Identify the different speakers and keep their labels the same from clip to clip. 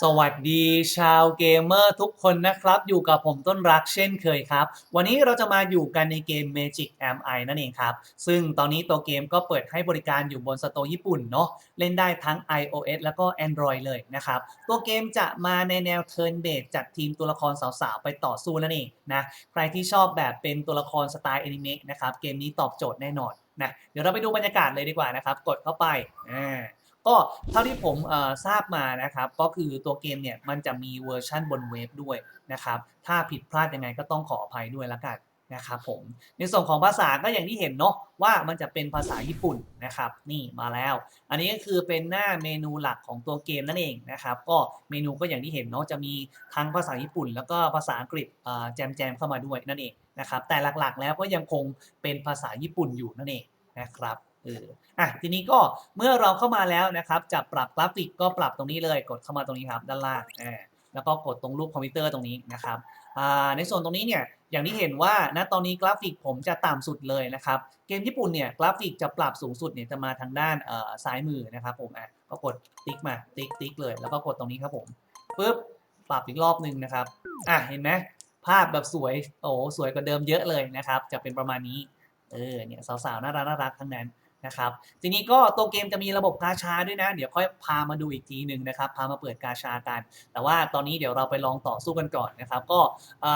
Speaker 1: สวัสดีชาวเกมเมอร์ทุกคนนะครับ อยู่กับผมต้นรักเช่นเคยครับ วันนี้เราจะมาอยู่กันในเกม Magic MI นั่นเองครับ ซึ่งตอนนี้ตัวเกมก็เปิดให้บริการอยู่บนสโตร์ญี่ปุ่นเนาะเล่นได้ทั้ง iOS แล้วก็ Android เลยนะครับ ตัวเกมจะมาในแนว Turn Based จัดทีมตัวละครสาวๆ ไปต่อสู้นั่นเองนะใครที่ชอบแบบเป็นตัวละครสไตล์อนิเมะนะครับเกมนี้ตอบโจทย์แน่นอนนะเดี๋ยวเราไปดูบรรยากาศเลยดีกว่านะครับกดเข้าไปอ่า ก็เท่าที่ผมทราบมานะครับ ก็คือตัวเกมเนี่ยมันจะมีเวอร์ชั่นบนเว็บด้วยนะครับ ถ้าผิดพลาดยังไงก็ต้องขออภัยด้วยละกันนะครับผมในส่วนของภาษาก็อย่างที่เห็นเนาะว่ามันจะเป็นภาษาญี่ปุ่นนะครับ นี่มาแล้ว อันนี้ก็คือเป็นหน้าเมนูหลักของตัวเกมนั่นเองนะครับ ก็เมนูก็อย่างที่เห็นเนาะจะมีทั้งภาษาญี่ปุ่น แล้วก็ภาษาอังกฤษแจมแจมๆเข้ามาด้วยนั่นเองนะครับ แต่หลักๆ แล้วก็ยังคงเป็นภาษาญี่ปุ่นอยู่นั่นเองนะครับ เอออะทีนี้ก็เมื่อเราเข้ามาแล้วนะครับ จะปรับกราฟิกก็ปรับตรงนี้เลย กดเข้ามาตรงนี้ครับด้านล่างอ่าแล้วก็กดตรงรูปคอมพิวเตอร์ตรงนี้นะครับอ่าในส่วนตรงนี้เนี่ยอย่างที่เห็นว่าณตอนนี้กราฟิกผมจะต่ำสุดเลยนะครับ เกมญี่ปุ่นเนี่ยกราฟิกจะปรับสูงสุดเนี่ยจะมาทางด้านเอ่อซ้ายมือนะครับผมอะก็กดติ๊กมาติ๊กติ๊กเลย แล้วก็กดตรงนี้ครับผมปึ๊บปรับอีกรอบหนึ่งนะครับอะเห็นไหมภาพแบบสวยโอ้สวยกว่าเดิมเยอะเลยนะครับ จะเป็นประมาณนี้เออเนี่ยสาวๆน่ารักน่ารักทั้งนั้น นะครับ ทีนี้ก็ตัวเกมจะมีระบบกาชาด้วยนะ เดี๋ยวค่อยพามาดูอีกทีหนึ่งนะครับ พามาเปิดกาชากัน แต่ว่าตอนนี้เดี๋ยวเราไปลองต่อสู้กันก่อนนะครับ ก็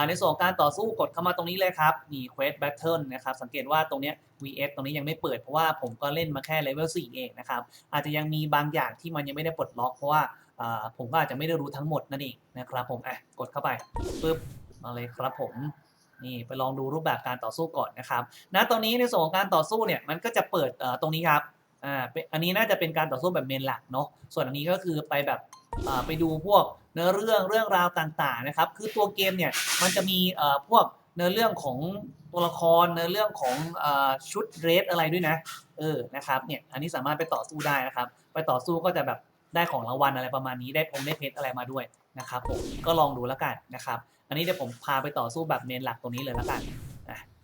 Speaker 1: ในส่วนการต่อสู้กดเข้ามาตรงนี้เลยครับ นี่ Quest Battle นะครับ สังเกตว่าตรงเนี้ย VS ตรงนี้ยังไม่เปิดเพราะว่าผมก็เล่นมาแค่เลเวล4เองนะครับ อาจจะยังมีบางอย่างที่มันยังไม่ได้ปลดล็อกเพราะว่าผมก็อาจจะไม่ได้รู้ทั้งหมดนั่นเองนะครับผม อะ กดเข้าไปปึ๊บมาเลยครับผม นี่ไปลองดูรูปแบบการต่อสู้ก่อนนะครับณตอนนี้ในส่วนของการต่อสู้เนี่ยมันก็จะเปิดตรงนี้ครับอ่าอันนี้น่าจะเป็นการต่อสู้แบบเมนหลักเนาะส่วนอันนี้ก็คือไปแบบไปดูพวกเนื้อเรื่องเรื่องราวต่างๆนะครับ คือตัวเกมเนี่ยมันจะมีพวกเนื้อเรื่องของตัวละครเนื้อเรื่องของชุดเรสอะไรด้วยนะเออนะครับเนี่ยอันนี้สามารถไปต่อสู้ได้นะครับ ไปต่อสู้ก็จะแบบได้ของรางวัลอะไรประมาณนี้ได้พงได้เพชรอะไรมาด้วยนะครับผมก็ลองดูแล้วกันนะครับ อันนี้เดี๋ยวผมพาไปต่อสู้แบบเมนหลักตรงนี้เลยแล้วกัน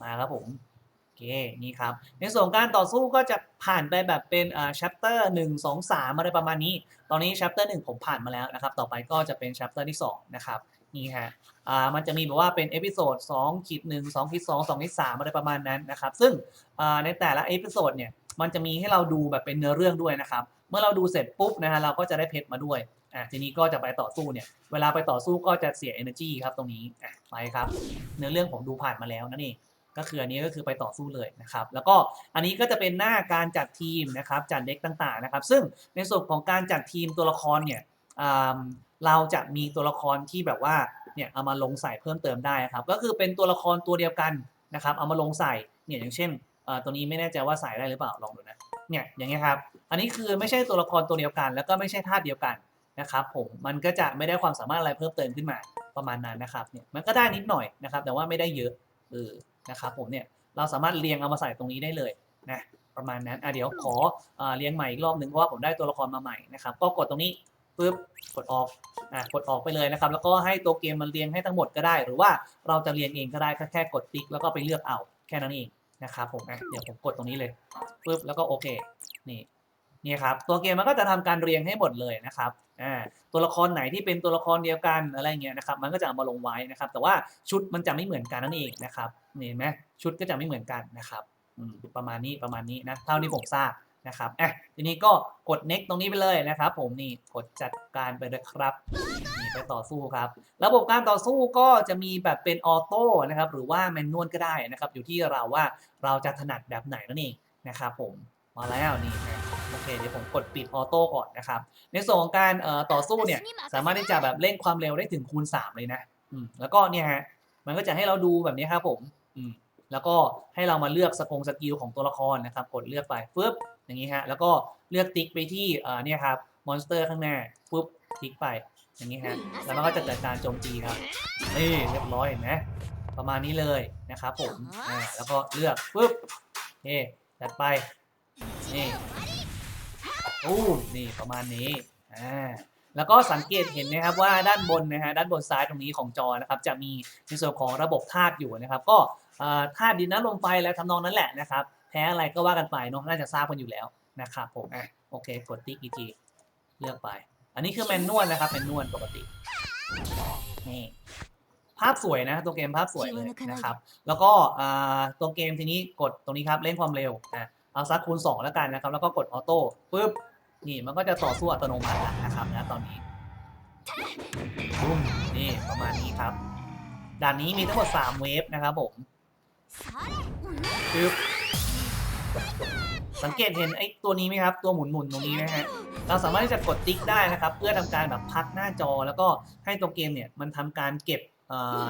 Speaker 1: มาครับผมโอเคนี่ครับ ในส่วนการต่อสู้ก็จะผ่านไปแบบเป็นอ่า chapter 1 2 3 อะไรประมาณนี้ ตอนนี้ chapter 1 ผมผ่านมาแล้วนะครับ ต่อไปก็จะเป็น chapter ที่ 2 นะครับนี่ฮะอ่ามันจะมีแบบว่าเป็น episode 2ขีด1 2ขีด2 2ขีด3อะไรประมาณนั้นนะครับ ซึ่งอ่าในแต่ละ episode เนี่ยมันจะมีให้เราดูแบบเป็นเนื้อเรื่องด้วยนะครับ เมื่อเราดูเสร็จปุ๊บนะฮะเราก็จะได้เพชรมาด้วย อะทีนี้ก็จะไปต่อสู้เนี่ย เวลาไปต่อสู้ก็จะเสีย energy ครับตรงนี้อะไปครับ เนื้อเรื่องผมดูผ่านมาแล้วนั่นเองก็คืออันนี้ก็คือไปต่อสู้เลยนะครับ แล้วก็อันนี้ก็จะเป็นหน้าการจัดทีมนะครับจัดเด็กต่างๆนะครับ ซึ่งในส่วนของการจัดทีมตัวละครเนี่ยเราจะมีตัวละครที่แบบว่าเนี่ยเอามาลงใส่เพิ่มเติมได้ครับ ก็คือเป็นตัวละครตัวเดียวกันนะครับ เอามาลงใส่เนี่ยอย่างเช่นตัวนี้ไม่แน่ใจว่าใส่ได้หรือเปล่าลองดูนะเนี่ยอย่างเงี้ยครับ อันนี้คือไม่ใช่ตัวละครตัวเดียวกัน แล้วก็ไม่ใช่ธาตุเดียวกัน นะครับผมมันก็จะไม่ได้ความสามารถอะไรเพิ่มเติมขึ้นมาประมาณนั้นนะครับเนี่ยมันก็ได้นิดหน่อยนะครับ แต่ว่าไม่ได้เยอะเออนะครับผมเนี่ยเราสามารถเรียงเอามาใส่ตรงนี้ได้เลยนะประมาณนั้นอะเดี๋ยวขอเอ่อเรียงใหม่อีกรอบหนึ่งเพราะว่าผมได้ตัวละครมาใหม่นะครับก็กดตรงนี้ปึ๊บกดออกอะกดออกไปเลยนะครับ แล้วก็ให้ตัวเกมมันเรียงให้ทั้งหมดก็ได้ หรือว่าเราจะเรียงเองก็ได้แค่กดติ๊กแล้วก็ไปเลือกเอาแค่นั้นเองนะครับผมอะเดี๋ยวผมกดตรงนี้เลยปึ๊บแล้วก็โอเคนี่นี่ครับตัวเกมมันก็จะทำการเรียงให้หมดเลยนะครับ อ่าตัวละครไหนที่เป็นตัวละครเดียวกันอะไรเงี้ยนะครับมันก็จะเอามาลงไว้นะครับ แต่ว่าชุดมันจะไม่เหมือนกันนั่นเองนะครับเห็นไหมชุดก็จะไม่เหมือนกันนะครับประมาณนี้ประมาณนี้นะเท่าที่ผมทราบนะครับอะทีนี้ก็กด next ตรงนี้ไปเลยนะครับ ผมนี่กดจัดการไปเลยครับนี่ไปต่อสู้ครับ ระบบการต่อสู้ก็จะมีแบบเป็นออโต้นะครับ หรือว่าแมนนวลก็ได้นะครับ อยู่ที่เราว่าเราจะถนัดแบบไหนนั่นเองนะครับ ผมมาแล้วนี่นะ โอเคเดี๋ยวผมกดปิดออโต้ก่อนนะครับ ในส่วนของการต่อสู้เนี่ยสามารถที่จะแบบเร่งความเร็วได้ถึงคูณ 3 เลยนะอืมแล้วก็เนี่ยฮะมันก็จะให้เราดูแบบนี้ครับผมอืมแล้วก็ให้เรามาเลือกสกงสกิลของตัวละครนะครับ กดเลือกไปฟึบอย่างนี้ฮะแล้วก็เลือกติ๊กไปที่เนี่ยครับมอนสเตอร์ข้างหน้าฟึบติ๊กไปอย่างนี้ฮะแล้วมันก็จะเกิดการโจมตีครับนี่เรียบร้อยเห็นไหมประมาณนี้เลยนะครับผมแล้วก็เลือกฟึบเฮ้จัดไปนี่ อู้นี่ประมาณนี้อ่าแล้วก็สังเกตเห็นนะครับว่าด้านบนนะฮะด้านบนซ้ายตรงนี้ของจอนะครับจะมีในส่วนของระบบธาตุอยู่นะครับ ก็ธาตุดินน้ำลมไฟแล้วทำนองนั้นแหละนะครับแพ้อะไรก็ว่ากันไปเนาะน่าจะทราบกันอยู่แล้วนะครับผมอะโอเคกดติ๊กอีกทีเลือกไป อันนี้คือแมนนวลนะครับแมนนวลปกตินี่ภาพสวยนะตัวเกมภาพสวยเลยนะครับ แล้วก็ตัวเกมทีนี้กดตรงนี้ครับเร่งความเร็วนะเอาซักคูณ2แล้วกันนะครับ แล้วก็กดออโต้ปุ๊บ นี่มันก็จะต่อสู้อัตโนมัติแล้วนะครับนะตอนนี้ปุ้มนี่ประมาณนี้ครับ ด่านนี้มีทั้งหมด3เวฟนะครับผมปึ๊บสังเกตเห็นไอ้ตัวนี้ไหมครับ ตัวหมุนหมุนๆตรงนี้นะฮะเราสามารถที่จะกดติ๊กได้นะครับ เพื่อทำการแบบพักหน้าจอแล้วก็ให้ตัวเกมเนี่ยมันทำการเก็บ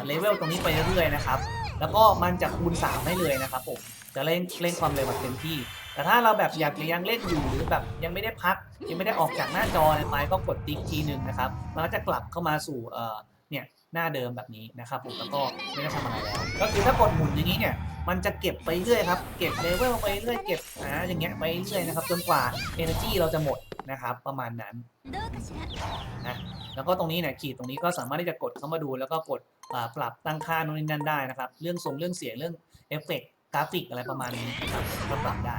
Speaker 1: เลเวลตรงนี้ไปเรื่อยๆนะครับ แล้วก็มันจะคูณ 3 ได้เลยนะครับผมจะเล่นเล่นความเร็วแบบเต็มที่ แต่ถ้าเราแบบอยากจะยังเล่นอยู่หรือแบบยังไม่ได้พักยังไม่ได้ออกจากหน้าจออะไรไปก็กดติ๊กทีหนึ่งนะครับมันก็จะกลับเข้ามาสู่เอ่อเนี่ยหน้าเดิมแบบนี้นะครับผมแล้วก็ไม่ได้ทำอะไรแล้วก็คือถ้ากดหมุนอย่างนี้เนี่ยมันจะเก็บไปเรื่อยครับเก็บเลเวลไปเรื่อยเก็บอ่าอย่างเงี้ยไปเรื่อยนะครับจนกว่า energy เราจะหมดนะครับประมาณนั้นนะแล้วก็ตรงนี้เนี่ยขีดตรงนี้ก็สามารถที่จะกดเข้ามาดู แล้วก็กดปรับตั้งค่าโน่นนี่นั่นได้นะครับ เรื่องทรงเรื่องเสียงเรื่องเอฟเฟกต์กราฟิกอะไรประมาณนี้นะครับก็ปรับได้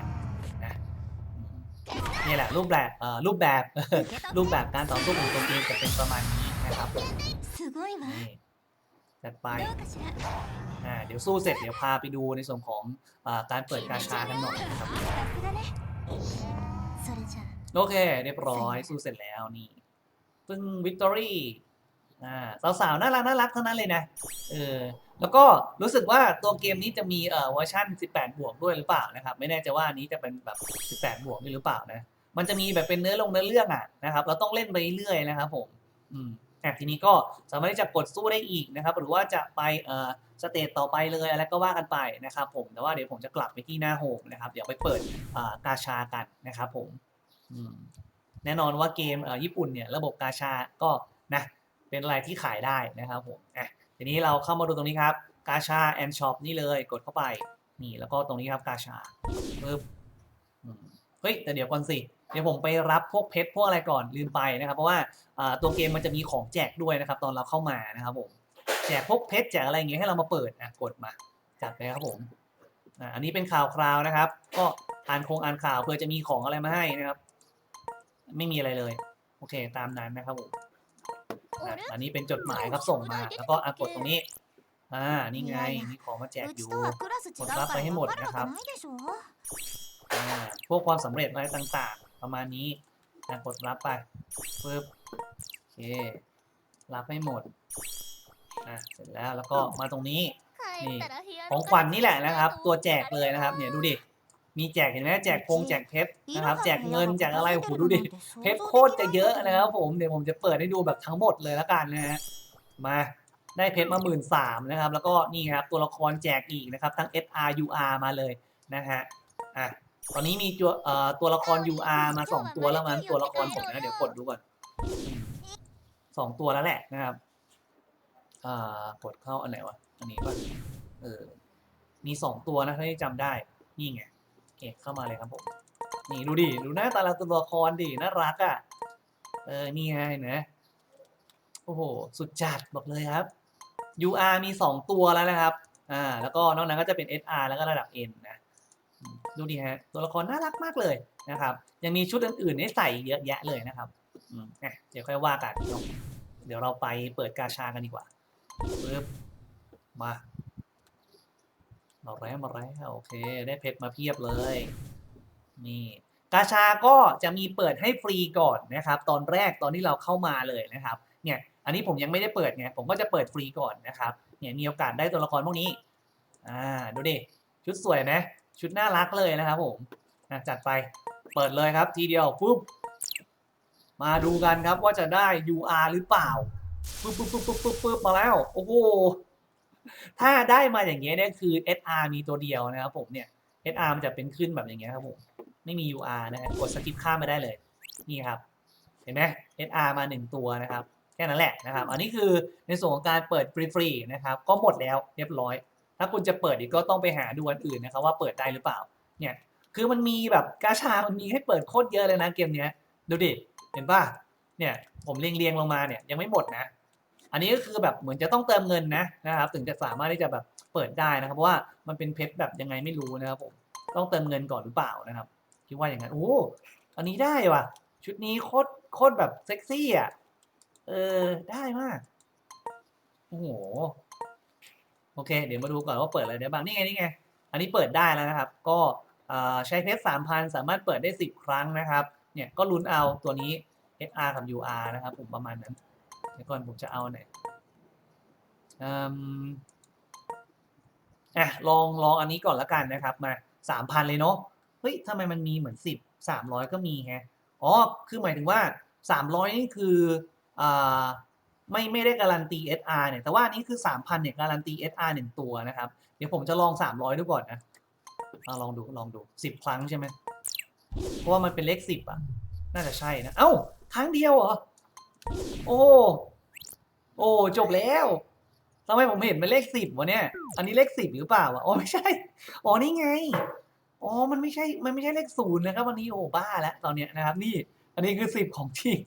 Speaker 1: นี่แหละรูปแบบรูปแบบ รูปแบบการต่อสู้ของตัวเกมจะเป็นประมาณนี้นะครับนี่จัดไปอ่าเดี๋ยวสู้เสร็จเดี๋ยวพาไปดูในส่วนของอการเปิดกาชากันหน่อยนะครับโอเคเรียบร้อยสู้เสร็จแล้วนี่ซึ่งวิกตอรี่อ่าสาวๆน่ารักน่ารักเท่านั้นเลยนะเออ แล้วก็รู้สึกว่าตัวเกมนี้จะมีเอ่อเวอร์ชัน18 บวกด้วยหรือเปล่านะครับ ไม่แน่ใจว่านี้จะเป็นแบบ 18 บวกด้วยหรือเปล่านะ มันจะมีแบบเป็นเนื้อลงเนื้อเรื่องอะนะครับเราต้องเล่นไปเรื่อยนะครับผมอืมแอ่ทีนี้ก็สามารถที่จะกดสู้ได้อีกนะครับ หรือว่าจะไปเอ่อสเตจต่อไปเลยอะไรก็ว่ากันไปนะครับ ผมแต่ว่าเดี๋ยวผมจะกลับไปที่หน้าโฮมนะครับ เดี๋ยวไปเปิดอ่ากาชากันนะครับ ผมอืมแน่นอนว่าเกมเอ่อญี่ปุ่นเนี่ยระบบกาชาก็นะเป็นอะไรที่ขายได้นะครับผมอะ ทีนี้เราเข้ามาดูตรงนี้ครับกาชาแอนช็อปนี่เลยกดเข้าไป นี่แล้วก็ตรงนี้ครับกาชาปึ๊บเฮ้ยแต่เดี๋ยวก่อนสิเดี๋ยวผมไปรับพวกเพชรพวกอะไรก่อนลืมไปนะครับ เพราะว่าตัวเกมมันจะมีของแจกด้วยนะครับ ตอนเราเข้ามานะครับผมแจกพวกเพชรแจกอะไรอย่างเงี้ยให้เรามาเปิดอะกดมาจัดเลยครับผมอันนี้เป็นข่าวคราวนะครับ ก็อ่านคงอ่านข่าวเพื่อจะมีของอะไรมาให้นะครับ ไม่มีอะไรเลย โอเค ตามนั้นนะครับผม อันนี้เป็นจดหมายครับส่งมา แล้วก็กดตรงนี้ อ่า นี่ไง มีของมาแจกอยู่
Speaker 2: กดรับไปให้หมดนะค
Speaker 1: รับพวกความสำเร็จอะไรต่างๆ ประมาณนี้กดรับไปปึ๊บโอเค รับให้หมดอะเสร็จแล้วแล้วก็มาตรงนี้
Speaker 2: นี่
Speaker 1: ของขวัญนนี่แหละนะครับ ตัวแจกเลยนะครับ เนี่ยดูดิ มีแจกเห็นไหมแจกพงแจกเพชรนะครับ แจกเงินแจกอะไรโอ้โหดูดิเพชรโคตรจะเยอะนะครับผมเดี๋ยวผมจะเปิดให้ดูแบบทั้งหมดเลยแล้วกันนะฮะมาได้เพชรมาหมื่นสามนะครับ แล้วก็นี่ครับตัวละครแจกอีกนะครับ ทั้ง SR UR มาเลยนะฮะอะตอนนี้มีตัวเอ่อตัวละคร UR มาสองตัวแล้วมันตัวละครผมนะเดี๋ยวกดดูก่อนสองตัวแล้วแหละนะครับอ่ากดเข้าอันไหนวะอันนี้ป่ะเออมีสองตัวนะถ้าที่จำได้นี่ไงโอ เคเข้ามาเลยครับผม นี่ดูดิ ดูหน้าตาละตัวละครดิ น่ารักอะ เออ นี่ไงเนไหมโอ้โห สุดจัดบอกเลยครับ UR มี 2 ตัวแล้วนะครับ อ่า แล้วก็นอกนั้นก็จะเป็น SR แล้วก็ระดับ N นะ ดูดิฮะ ตัวละครน่ารักมากเลยนะครับ ยังมีชุดอื่นๆให้ใส่เยอะแยะเลยนะครับอืมอะเดี๋ยวค่อยว่ากันเนาะเดี๋ยวเราไปเปิดกาชากันดีกว่าปึ๊บมา มาแล้วมาแล้วโอเค ได้เพชรมาเพียบเลย นี่กาชาก็จะมีเปิดให้ฟรีก่อนนะครับ ตอนแรกตอนที่เราเข้ามาเลยนะครับ เนี่ย อันนี้ผมยังไม่ได้เปิดไงผมก็จะเปิดฟรีก่อนนะครับ เนี่ยมีโอกาสได้ตัวละครพวกนี้ อ่าดูดิชุดสวยไหมชุดน่ารักเลยนะครับผมอะจัดไปเปิดเลยครับทีเดียวปุ๊บมาดูกันครับว่าจะได้ UR หรือเปล่าปุ๊บปุ๊บปุ๊บปุ๊บปุ๊บปุ๊บมาแล้ว โอ้โห ถ้าได้มาอย่างเงี้ยเนี่ยคือ SR มีตัวเดียวนะครับผมเนี่ย SR มันจะเป็นขึ้นแบบอย่างเงี้ยครับผมไม่มี UR นะฮะกดสกิปข้ามไปได้เลยนี่ครับ เห็นไหม SR มาหนึ่งตัวนะครับแค่นั้นแหละนะครับ อันนี้คือในส่วนของการเปิดฟรีๆนะครับ ก็หมดแล้วเรียบร้อย ถ้าคุณจะเปิดอีกก็ต้องไปหาดูอันอื่นนะครับ ว่าเปิดได้หรือเปล่า เนี่ย คือมันมีแบบกาชา มันมีให้เปิดโคตรเยอะเลยนะเกมเนี้ย ดูดิ เห็นป่ะ เนี่ย ผมเรียงเรียงๆลงมาเนี่ยยังไม่หมดนะ อันนี้ก็คือแบบเหมือนจะต้องเติมเงินนะนะครับ ถึงจะสามารถที่จะแบบเปิดได้นะครับเพราะว่ามันเป็นเพชรแบบยังไงไม่รู้นะครับผมต้องเติมเงินก่อนหรือเปล่านะครับคิดว่าอย่างนั้นโอ้อันนี้ได้ว่ะ ชุดนี้โคตรโคตรแบบเซ็กซี่อะเออได้มากโอ้โหโอเค เดี๋ยวมาดูก่อนว่าเปิดอะไรได้บ้างนี่ไงนี่ไงอันนี้เปิดได้แล้วนะครับ ก็ใช้เพชรสามพันสามารถเปิดได้สิบครั้งนะครับ เนี่ยก็ลุ้นเอาตัวนี้ SR กับ UR นะครับผมประมาณนั้น เดี๋ยวก่อนผมจะเอาไหนอะลองลองอันนี้ก่อนละกันนะครับมาสามพันเลยเนาะเฮ้ยทำไมมันมีเหมือนสิบสามร้อยก็มีแฮะอ๋อคือหมายถึงว่าสามร้อยนี่คืออ่าไม่ไม่ได้การันตี SR เนี่ยแต่ว่าอันนี้คือสามพันเนี่ยการันตี SR หนึ่งตัวนะครับ เดี๋ยวผมจะลองสามร้อยดูก่อนนะเอาลองดูลองดูสิบครั้งใช่ไหมเพราะว่ามันเป็นเลขสิบอะ น่าจะใช่นะ เอ้า ครั้งเดียวเหรอ โอ้ โอ้ จบแล้วทำไมผมเห็นเป็นเลขสิบวะเนี่ย อันนี้เลขสิบหรือเปล่าวะ อ๋อไม่ใช่ อ๋อนี่ไง อ๋อ มันไม่ใช่ มันไม่ใช่เลขศูนย์นะครับวันนี้โอ้บ้าแล้วตอนเนี้ยนะครับ นี่ อันนี้คือสิบของจริง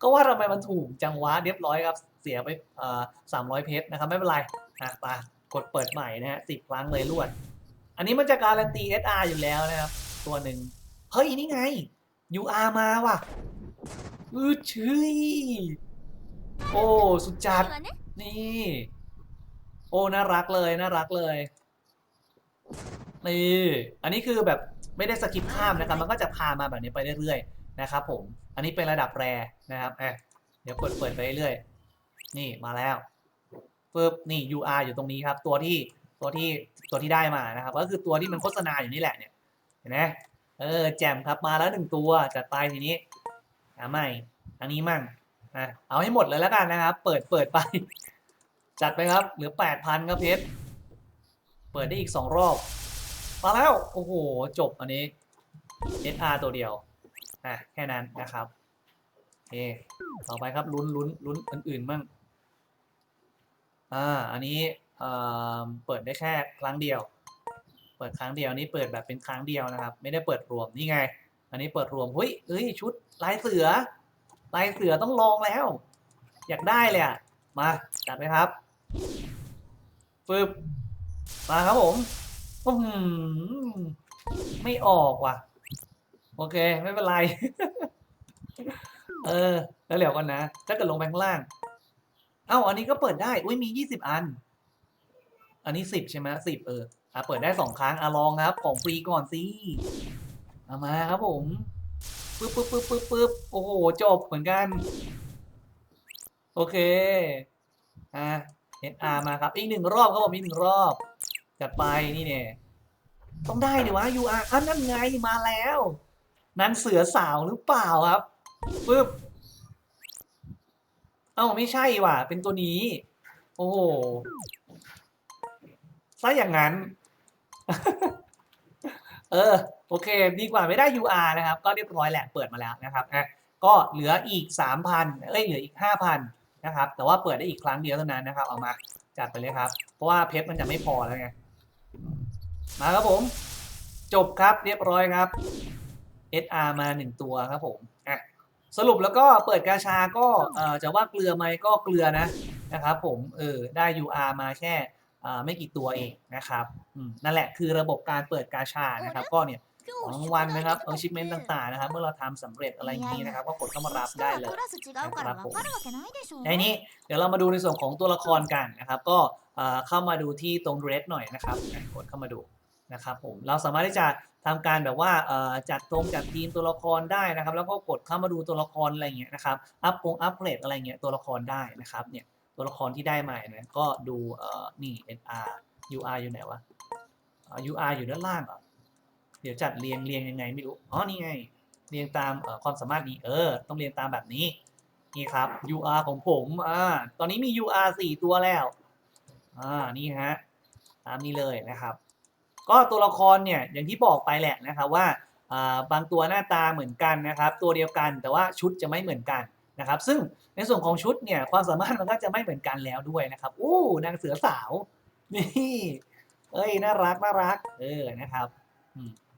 Speaker 1: ก็ว่าทำไมมันถูกจังวะเรียบร้อยครับ เสียไปสามร้อยเพชรนะครับ ไม่เป็นไรอะไปกดเปิดใหม่นะฮะสิบครั้งเลยรวด อันนี้มันจะการันตี SR อยู่แล้วนะครับ ตัวหนึ่ง เฮ้ยนี่ไง UR มาว่ะ อือชื่อโอ้สุดจัด
Speaker 2: はね
Speaker 1: นี่ โอ้ น่ารักเลย น่ารักเลย นี่ อันนี้คือแบบไม่ได้สกิปข้ามนะครับ มันก็จะพามาแบบนี้ไปเรื่อยๆ นะครับผม อันนี้เป็นระดับแรนะครับอะเดี๋ยวกดเปิดไปเรื่อยๆ นี่มาแล้วปึ๊บ นี่ UR อยู่ตรงนี้ครับ ตัวที่ ตัวที่ ตัวที่ได้มานะครับ ก็คือตัวที่มันโฆษณาอยู่นี่แหละเนี่ย เห็นไหมเออ แจ่มครับ มาแล้วหนึ่งตัวจัดไปทีนี้ อะใหม่อันนี้มั่งอะเอาให้หมดเลยแล้วกันนะครับ เปิดเปิดไป จัดไปครับ เหลือแปดพันครับเพชรเปิดได้อีกสองรอบมาแล้ว โอ้โห จบอันนี้ SR ตัวเดียว อะ แค่นั้นนะครับโอต่อไปครับลุ้นลุ้นลุ้นอื่นๆมั่งอ่า อันนี้เอ่อเปิดได้แค่ครั้งเดียว เปิดครั้งเดียวนี่เปิดแบบเป็นครั้งเดียวนะครับ ไม่ได้เปิดรวมนี่ไง อันนี้เปิดรวมเฮ้ยเอ้ยชุดลายเสือ ลายเสือต้องลองแล้ว อยากได้เลยอะ มาจัดไหมครับฟึบมาครับผมอืมไม่ออกว่ะ โอเค ไม่เป็นไร เออ แล้วเหลียวกันนะ ถ้าเกิดลงไปข้างล่าง เอ้า อันนี้ก็เปิดได้ อุ้ยมียี่สิบอัน อันนี้สิบใช่ไหมสิบเอออะเปิดได้สองครั้งอะลองครับ ของฟรีก่อนสิ เอามาครับผมปึ๊บปึ๊บปึ๊บปึ๊บปึ๊บโอ้โห จบเหมือนกัน โอเค อะ SR มาครับ อีกหนึ่งรอบครับผมอีกหนึ่งรอบ จัดไปนี่เนี่ย ต้องได้ดิวะ UR อะนั่นไงมาแล้วนางเสือสาวหรือเปล่าครับปึ๊บเอ้าไม่ใช่ว่ะ เป็นตัวนี้ โอ้โหซะอย่างนั้น เออโอเค ดีกว่าไม่ได้ UR นะครับ ก็เรียบร้อยแหละเปิดมาแล้วนะครับอะก็เหลืออีก 3,000เอ้ยเหลืออีก 5,000นะครับแต่ว่าเปิดได้อีกครั้งเดียวเท่านั้นนะครับเอามาจัดไปเลยครับ เพราะว่าเพชรมันจะไม่พอแล้วไงมาครับผม จบครับเรียบร้อยครับ SR มา 1 ตัวครับผมอะสรุปแล้วก็เปิดกาชาก็เอ่อจะว่าเกลือไหมก็เกลือนะนะครับผมเออได้ UR มาแค่ ไม่กี่ตัวเองนะครับนั่นแหละคือระบบการเปิดกาชานะครับ ก็เนี่ยของวันนะครับของชิปเมนต์ต่างๆนะครับ เมื่อเราทำสำเร็จอะไรอย่างนี้นะครับ ก็กดเข้ามารับได้เลย
Speaker 2: นะครับผม
Speaker 1: ในนี้เดี๋ยวเรามาดูในส่วนของตัวละครกันนะครับ ก็เข้ามาดูที่ตรงเรดหน่อยนะครับกดเข้ามาดูนะครับผมเราสามารถที่จะทำการแบบว่าจัดตรงจัดทีมตัวละครได้นะครับ แล้วก็กดเข้ามาดูตัวละครอะไรเงี้ยนะครับอัพองอัพเกรดอะไรเงี้ยตัวละครได้นะครับเนี่ย ตัวละครที่ได้มาเนี่ยก็ดูเอ่อนี่ NR UR อยู่ไหนวะ UR อยู่ด้านล่างเหรอเดี๋ยวจัดเรียงเรียงยังไงไม่รู้อ๋อนี่ไงเรียงตามความสามารถนี้เออ ต้องเรียงตามแบบนี้นี่ครับ UR ของผมอ่าตอนนี้มี UR สี่ตัวแล้วอ่านี่ฮะตามนี้เลยนะครับ ก็ตัวละครเนี่ยอย่างที่บอกไปแหละนะครับว่าบางตัวหน้าตาเหมือนกันนะครับ ตัวเดียวกันแต่ว่าชุดจะไม่เหมือนกัน นะครับซึ่งในส่วนของชุดเนี่ยความสามารถมันก็จะไม่เหมือนกันแล้วด้วยนะครับอู้นางเสือสาวนี่เอ้ยน่ารักน่ารักเออนะครับ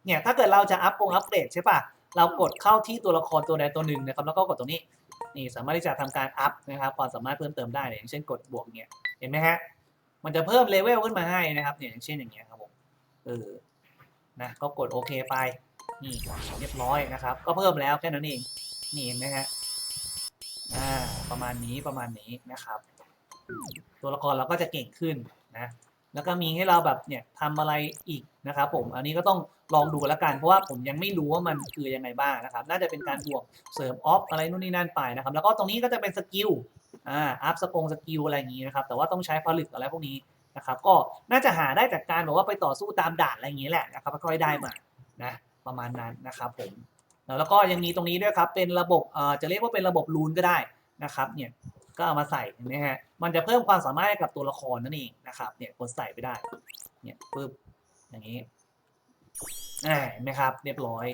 Speaker 1: เนี่ยถ้าเกิดเราจะอัพกงอัปเกรดใช่ปะเรากดเข้าที่ตัวละครตัวใดตัวหนึ่งนะครับแล้วก็กดตรงนี้นี่สามารถที่จะทำการอัพนะครับความสามารถเพิ่มเติมได้อย่างเช่นกดบวกเนี่ยเห็นไหมฮะมันจะเพิ่มเลเวลขึ้นมาให้นะครับเนี่ยอย่างเช่นอย่างเงี้ยครับผมเออนะก็กดโอเคไปนี่เรียบร้อยนะครับ ก็เพิ่มแล้วแค่นั้นเองนี่เห็นไหมฮะ อ่าประมาณนี้ประมาณนี้นะครับ ตัวละครเราก็จะเก่งขึ้นนะแล้วก็มีให้เราแบบเนี่ยทำอะไรอีกนะครับผมอันนี้ก็ต้องลองดูแล้วกันเพราะว่าผมยังไม่รู้ว่ามันคือยังไงบ้างนะครับ น่าจะเป็นการบวกเสริมออฟอะไรนู่นนี่นั่นไปนะครับ แล้วก็ตรงนี้ก็จะเป็นสกิลอ่าอัพสกงสกิลอะไรอย่างนี้นะครับ แต่ว่าต้องใช้ผลึกอะไรพวกนี้นะครับก็น่าจะหาได้จากการแบบว่าไปต่อสู้ตามด่านอะไรอย่างนี้แหละนะครับค่อยได้มานะประมาณนั้นนะครับผม แล้วก็ยังมีตรงนี้ด้วยครับ เป็นระบบจะเรียกว่าเป็นระบบรูนก็ได้นะครับเนี่ยก็เอามาใส่เห็นไหมฮะมันจะเพิ่มความสามารถให้กับตัวละครนั่นเองนะครับเนี่ยกดใส่ไปได้เนี่ยปึ๊บอย่างนี้อ่าเห็นไหมครับ เรียบร้อย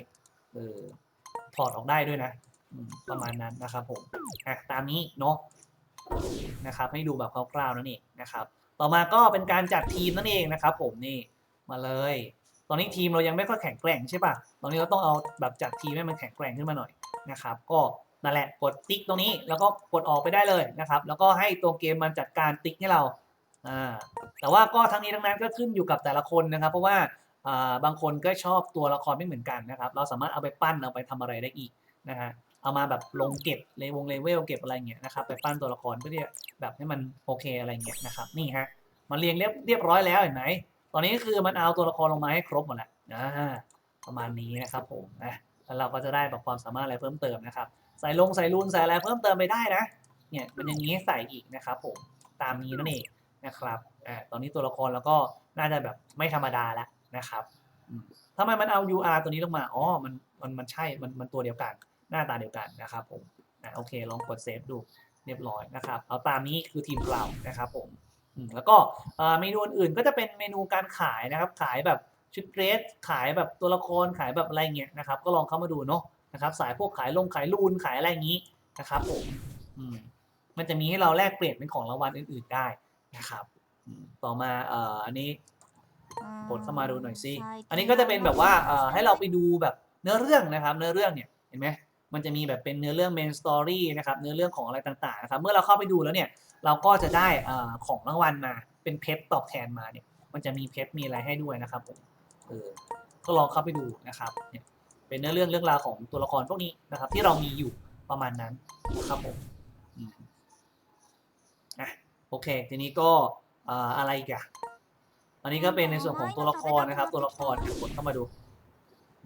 Speaker 1: เออถอดออกได้ด้วยนะประมาณนั้นนะครับผมอะตามนี้เนาะนะครับ ให้ดูแบบคร่าวๆนั่นเองนะครับ ต่อมาก็เป็นการจัดทีมนั่นเองนะครับ ผมนี่มาเลย อนนี้ทีมเรายังไม่ค่อยแข็งแกร่งใช่ปะตอนนี้เราต้องเอาแบบจัดทีมให้มันแข็งแกร่งขึ้นมาหน่อยนะครับ ก็นั่นแหละกดติ๊กตรงนี้แล้วก็กดออกไปได้เลยนะครับ แล้วก็ให้ตัวเกมมันจัดการติ๊กให้เราอ่าแต่ว่าก็ทั้งนี้ทั้งนั้นก็ขึ้นอยู่กับแต่ละคนนะครับ เพราะว่าอ่าบางคนก็ชอบตัวละครไม่เหมือนกันนะครับ เราสามารถเอาไปปั้นเอาไปทำอะไรได้อีกนะฮะเอามาแบบลงเก็บเลวงเลเวลเก็บอะไรเงี้ยนะครับไปปั้นตัวละครเพื่อที่แบบให้มันโอเคอะไรเงี้ยนะครับนี่ฮะมันเรียงเรียบเรียบร้อยแล้วเห็นไหม ตอนนี้คือมันเอาตัวละครลงมาให้ครบหมดแล้วอ่าประมาณนี้นะครับผมนะแล้วเราก็จะได้แบบความสามารถอะไรเพิ่มเติมนะครับ ใส่ลงใส่รูนใส่อะไรเพิ่มเติมไปได้นะ เนี่ยมันอย่างนี้ใส่อีกนะครับผมตามนี้นั่นเองนะครับอ่าตอนนี้ตัวละครแล้วก็น่าจะแบบไม่ธรรมดาแล้วนะครับทำไมมันเอา UR ตัวนี้ลงมาอ๋อมันมันมันใช่มันมันตัวเดียวกัน หน้าตาเดียวกันนะครับผมอ่าโอเคลองกดเซฟดูเรียบร้อยนะครับเอาตามนี้คือทีมเรานะครับผม แล้วก็เอ่อเมนูอื่นๆก็จะเป็นเมนูการขายนะครับ ขายแบบชุดเดรสขายแบบตัวละครขายแบบอะไรเงี้ยนะครับ ก็ลองเข้ามาดูเนาะนะครับสายพวกขายลงขายรูนขายอะไรอย่างนี้นะครับผมอืมมันจะมีให้เราแลกเปลี่ยนเป็นของรางวัลอื่น ๆได้นะครับอืมต่อมาเอ่ออันนี้กดเข้ามาดูหน่อยสิอันนี้ก็จะเป็นแบบว่าเอ่อให้เราไปดูแบบเนื้อเรื่องนะครับ เนื้อเรื่องเนี่ยเห็นไหม มันจะมีแบบเป็นเนื้อเรื่อง main story นะครับเนื้อเรื่องของอะไรต่างๆนะครับเมื่อเราเข้าไปดูแล้วเนี่ยเราก็จะได้อ่อของรางวัลมาเป็นเพชรตอบแทนมาเนี่ยมันจะมีเพชรมีอะไรให้ด้วยนะครับผมเออก็ลองเข้าไปดูนะครับเนี่ยเป็นเนื้อเรื่องเรื่องราวของตัวละครพวกนี้นะครับ ที่เรามีอยู่ประมาณนั้นนะครับผมอะโอเค ทีนี้ก็อ่ออะไรกอะอันนี้ก็เป็นในส่วนของตัวละครนะครับ ตัวละครกดเข้ามาดู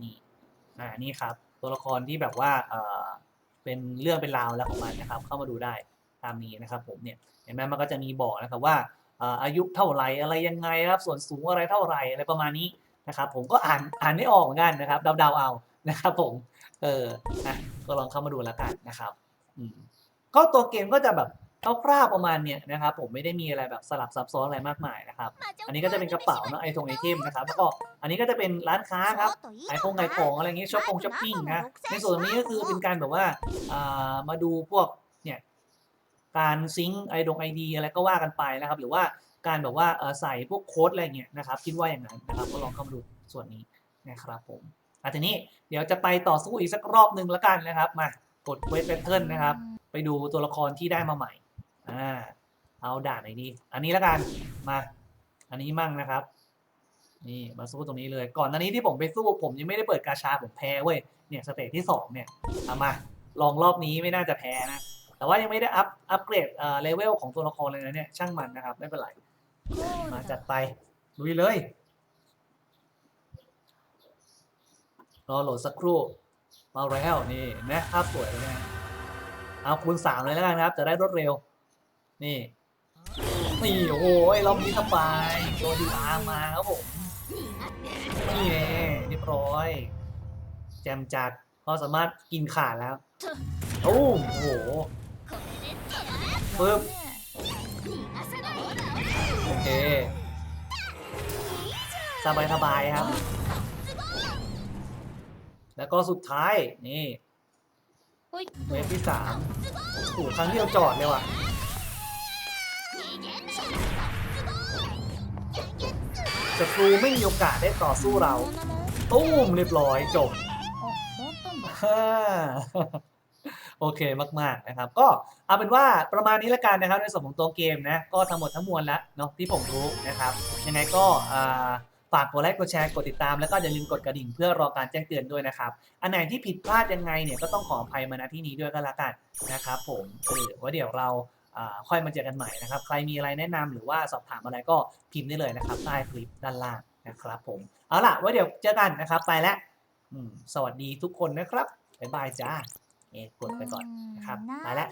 Speaker 1: นี่อ่านี่ครับ ตัวละครที่แบบว่าเออเป็นเรื่องเป็นราวแล้วของมันนะครับ เข้ามาดูได้ตามนี้นะครับ ผมเนี่ยเห็นไหมมันก็จะมีบอกนะครับว่าอายุเท่าไหร่อะไรยังไงนะครับ ส่วนสูงอะไรเท่าไหร่อะไรประมาณนี้นะครับ ผมก็อ่านอ่านไม่ออกเหมือนกันนะครับเดาๆเอานะครับ ผมเอออะก็ลองเข้ามาดูแล้วกันนะครับ อืมก็ตัวเกมก็จะแบบ คร่าวๆประมาณเนี้ยนะครับผมไม่ได้มีอะไรแบบสลับซับซ้อนอะไรมากมายนะครับ อันนี้ก็จะเป็นกระเป๋าเนาะไอทงไอเทมนะครับแล้วก็อันนี้ก็จะเป็นร้านค้าครับขายของขายของอะไรอย่างงี้ช้อปปงช้อปปิ้งนะในส่วนตรงนี้ก็คือเป็นการแบบว่าอ่ามาดูพวกเนี่ยการซิงค์ไอดงไอดีอะไรก็ว่ากันไปนะครับ หรือว่าการแบบว่าเอ่อใส่พวกโค้ดอะไรเงี้ยนะครับคิดว่าอย่างนั้นนะครับก็ลองเข้ามาดูส่วนนี้นะครับผมอะทีนี้เดี๋ยวจะไปต่อสู้อีกสักรอบหนึ่งแล้วกันนะครับมากดเวทแพทเทิร์นนะครับ ไปดูตัวละครที่ได้มาใหม่ อ่า เอาด่านไหนดี อันนี้แล้วกัน มา อันนี้มั่งนะครับ นี่มาสู้ตรงนี้เลย ก่อนหน้านี้ที่ผมไปสู้ผมยังไม่ได้เปิดกาชาผมแพ้เว้ย เนี่ยสเตจที่สองเนี่ยเอามา ลองรอบนี้ไม่น่าจะแพ้นะ แต่ว่ายังไม่ได้อัพ อัพเกรดเอ่อเลเวลของตัวละครเลยนะเนี่ย ช่างมันนะครับ ไม่เป็นไร มาจัดไป ลุยเลย รอโหลดสักครู่มาแล้วนี่นะภาพสวยเลยนะเอาคูณสามเลยแล้วกันครับ จะได้รวดเร็ว นี่นี่โอ้โหรอบนี้สบายโดนดีอามาครับผมนี่แน่เรียบร้อย แจมจัดพอสามารถกินขาดแล้วโอ้โหปึ๊บโอเคสบายสบายครับ แล้วก็สุดท้ายนี่เวฟที่สามโอ้โหครั้งที่เราจอดเลยว่ะ ศัตรูไม่มีโอกาสได้ต่อสู้เราตุ้มเรียบร้อยจบโอเคมาก ๆ นะครับ ก็เอาเป็นว่าประมาณนี้ละกันนะครับ ในส่วนของตัวเกมนะ ก็ทั้งหมดทั้งมวลแล้วเนาะที่ผมรู้นะครับ ยังไงก็ฝากกดไลค์กดแชร์กดติดตามแล้วก็อย่าลืมกดกระดิ่งเพื่อรอการแจ้งเตือนด้วยนะครับ อันไหนที่ผิดพลาดยังไงเนี่ยก็ต้องขออภัยมาณที่นี้ด้วยก็แล้วกันนะครับ ผมเออว่าเดี๋ยวเรา ค่อยมาเจอกันใหม่นะครับ ใครมีอะไรแนะนำหรือว่าสอบถามอะไรก็พิมพ์ได้เลยนะครับ ใต้คลิปด้านล่างนะครับผม เอาล่ะไว้เดี๋ยวเจอกันนะครับ ไปแล้วสวัสดีทุกคนนะครับบ๊ายบายจ้าเอ๊กดไปก่อนนะครับไปแล้ว